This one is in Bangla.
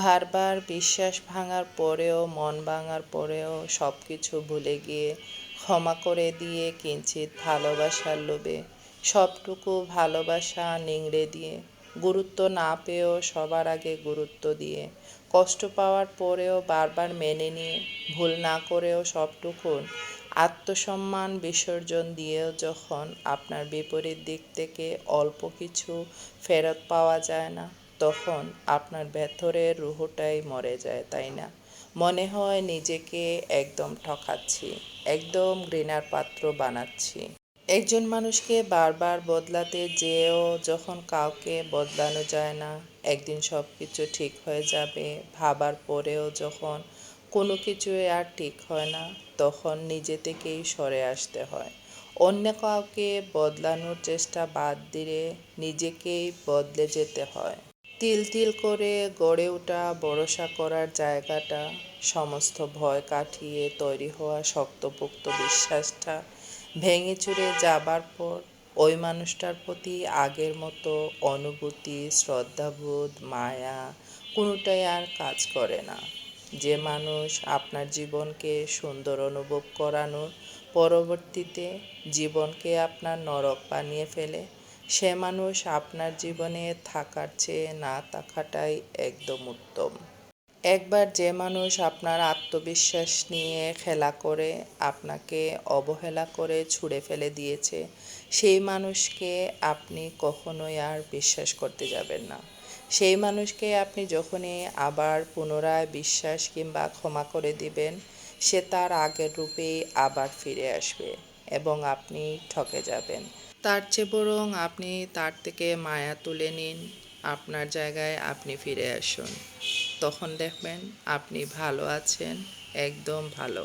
বারবার বিশ্বাস ভাঙার পরেও, মন ভাঙার পরেও সব কিছু ভুলে গিয়ে ক্ষমা করে দিয়ে কিঞ্চিত ভালোবাসার লোভে, সবটুকু ভালোবাসা নিংড়ে দিয়ে, গুরুত্ব না পেয়েও সবার আগে গুরুত্ব দিয়ে, কষ্ট পাওয়ার পরেও বারবার মেনে নিয়ে, ভুল না করেও সবটুকুন আত্মসম্মান বিসর্জন দিয়েও যখন আপনার বিপরীত দিক থেকে অল্প কিছু ফেরত পাওয়া যায় না। তখন আপনার ভেতরের রুহটাই মরে যায়, তাই না? মনে হয় নিজেকে একদম ঠকাচ্ছি, একদম ঘৃণার পাত্র বানাচ্ছি। একজন মানুষকে বারবার বদলাতে যেও যখন কাউকে বদলানো যায় না, একদিন সব কিছু ঠিক হয়ে যাবে, ভাবার পরেও যখন কোনো কিছুই আর ঠিক হয় না, তখন নিজে থেকেই সরে আসতে হয়। অন্য কাউকে বদলানোর চেষ্টা বাদ দিয়ে নিজেকেই বদলে যেতে হয়। তিল তিল করে গড়ে ওঠা ভরসা করার জায়গাটা, সমস্ত ভয় কাটিয়ে তৈরি হওয়া শক্তপোক্ত বিশ্বাসটা ভেঙে চুরে যাবার পর, ওই মানুষটার প্রতি আগের মতো অনুভূতি, শ্রদ্ধাবোধ, মায়া কোনোটাই আর কাজ করে না। যে মানুষ আপনার জীবনকে সুন্দর অনুভব করানোর পরবর্তীতে জীবনকে আপনার নরক বানিয়ে ফেলে সে মানুষ আপনার জীবনে থাকার চেয়ে না থাকাটাই একদম উত্তম। একবার যে মানুষ আপনার আত্মবিশ্বাস নিয়ে খেলা করে, আপনাকে অবহেলা করে ছুঁড়ে ফেলে দিয়েছে, সেই মানুষকে আপনি কখনোই আর বিশ্বাস করতে যাবেন না। সেই মানুষকে আপনি যখনই আবার পুনরায় বিশ্বাস কিংবা ক্ষমা করে দিবেন, সে তার আগের রূপেই আবার ফিরে আসবে। এবং আপনি ঠকে যাবেন। তার চেয়ে বরং আপনি তার থেকে মায়া তুলে নিন, আপনার জায়গায় আপনি ফিরে আসুন। তখন দেখবেন আপনি ভালো আছেন, একদম ভালো।